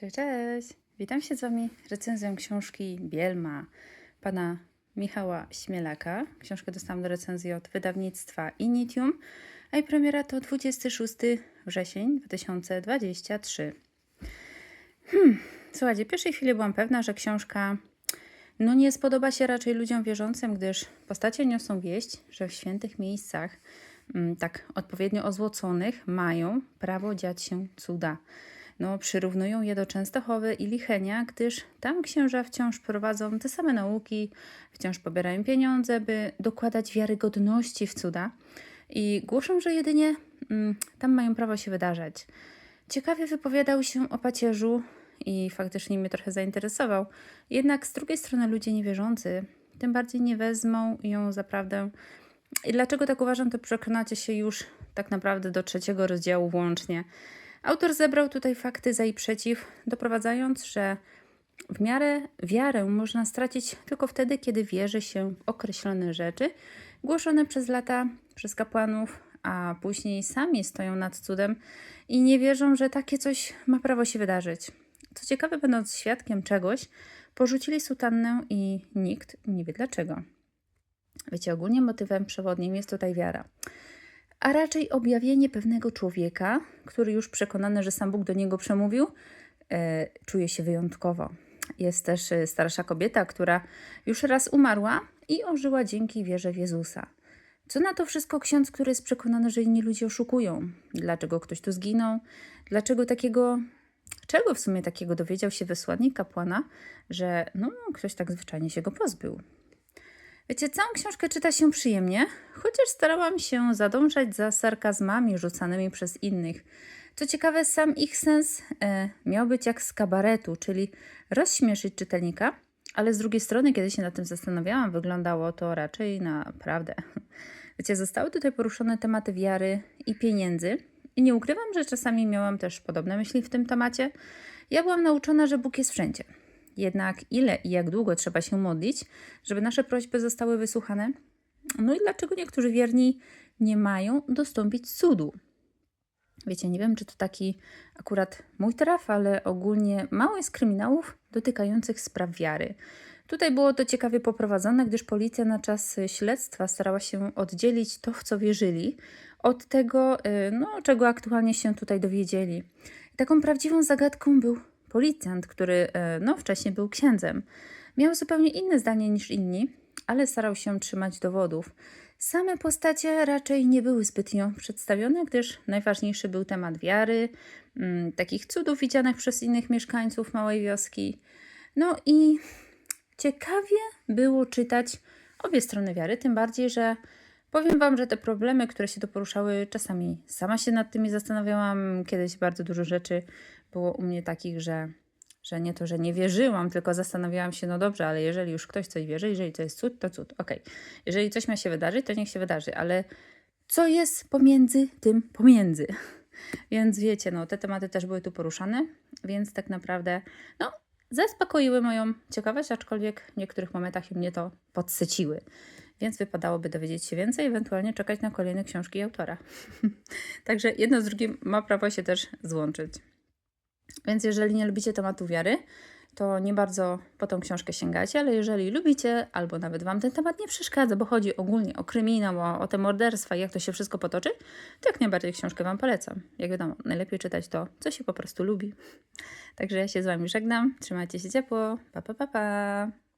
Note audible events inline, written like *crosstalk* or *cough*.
Cześć, cześć! Witam się z Wami recenzją książki Bielma pana Michała Śmielaka. Książkę dostałam do recenzji od wydawnictwa Initium, a jej premiera to 26 wrzesień 2023. Hmm, słuchajcie, w pierwszej chwili byłam pewna, że książka no nie spodoba się raczej ludziom wierzącym, gdyż postacie niosą wieść, że w świętych miejscach, mm, tak odpowiednio ozłoconych, mają prawo dziać się cuda. No, przyrównują je do Częstochowy i Lichenia, gdyż tam księża wciąż prowadzą te same nauki, wciąż pobierają pieniądze, by dokładać wiarygodności w cuda i głoszą, że jedynie mm, tam mają prawo się wydarzać. Ciekawie wypowiadał się o pacierzu i faktycznie mnie trochę zainteresował. Jednak z drugiej strony ludzie niewierzący tym bardziej nie wezmą ją za prawdę. I dlaczego tak uważam, to przekonacie się już tak naprawdę do trzeciego rozdziału włącznie. Autor zebrał tutaj fakty za i przeciw, doprowadzając, że w miarę wiarę można stracić tylko wtedy, kiedy wierzy się w określone rzeczy głoszone przez lata przez kapłanów, a później sami stoją nad cudem i nie wierzą, że takie coś ma prawo się wydarzyć. Co ciekawe, będąc świadkiem czegoś, porzucili sutannę i nikt nie wie dlaczego. Wiecie, ogólnie motywem przewodnim jest tutaj wiara a raczej objawienie pewnego człowieka, który już przekonany, że sam Bóg do niego przemówił, e, czuje się wyjątkowo. Jest też e, starsza kobieta, która już raz umarła i ożyła dzięki wierze w Jezusa. Co na to wszystko ksiądz, który jest przekonany, że inni ludzie oszukują? Dlaczego ktoś tu zginął? Dlaczego takiego, czego w sumie takiego dowiedział się wysłannik kapłana, że no, ktoś tak zwyczajnie się go pozbył? Wiecie, całą książkę czyta się przyjemnie, chociaż starałam się zadążać za sarkazmami rzucanymi przez innych. Co ciekawe, sam ich sens e, miał być jak z kabaretu, czyli rozśmieszyć czytelnika, ale z drugiej strony, kiedy się nad tym zastanawiałam, wyglądało to raczej naprawdę. *laughs* Wiecie, zostały tutaj poruszone tematy wiary i pieniędzy. I nie ukrywam, że czasami miałam też podobne myśli w tym temacie. Ja byłam nauczona, że Bóg jest wszędzie. Jednak ile i jak długo trzeba się modlić, żeby nasze prośby zostały wysłuchane? No i dlaczego niektórzy wierni nie mają dostąpić cudu? Wiecie, nie wiem, czy to taki akurat mój traf, ale ogólnie mało jest kryminałów dotykających spraw wiary. Tutaj było to ciekawie poprowadzone, gdyż policja na czas śledztwa starała się oddzielić to, w co wierzyli, od tego, y, no, czego aktualnie się tutaj dowiedzieli. I taką prawdziwą zagadką był policjant, który e, no, wcześniej był księdzem. Miał zupełnie inne zdanie niż inni, ale starał się trzymać dowodów. Same postacie raczej nie były zbytnio przedstawione, gdyż najważniejszy był temat wiary, mm, takich cudów widzianych przez innych mieszkańców małej wioski. No i ciekawie było czytać obie strony wiary, tym bardziej, że powiem Wam, że te problemy, które się tu poruszały, czasami sama się nad tymi zastanawiałam. Kiedyś bardzo dużo rzeczy było u mnie takich, że, że nie to, że nie wierzyłam, tylko zastanawiałam się, no dobrze, ale jeżeli już ktoś coś wierzy, jeżeli to jest cud, to cud. Okej, okay. jeżeli coś ma się wydarzyć, to niech się wydarzy, ale co jest pomiędzy tym pomiędzy? *laughs* Więc wiecie, no te tematy też były tu poruszane, więc tak naprawdę, no zaspokoiły moją ciekawość, aczkolwiek w niektórych momentach mnie to podsyciły. Więc wypadałoby dowiedzieć się więcej, ewentualnie czekać na kolejne książki autora. *laughs* Także jedno z drugim ma prawo się też złączyć. Więc jeżeli nie lubicie tematu wiary, to nie bardzo po tą książkę sięgacie, ale jeżeli lubicie, albo nawet Wam ten temat nie przeszkadza, bo chodzi ogólnie o kryminał, o, o te morderstwa i jak to się wszystko potoczy, to jak najbardziej książkę Wam polecam. Jak wiadomo, najlepiej czytać to, co się po prostu lubi. Także ja się z Wami żegnam, trzymajcie się ciepło, pa pa pa pa!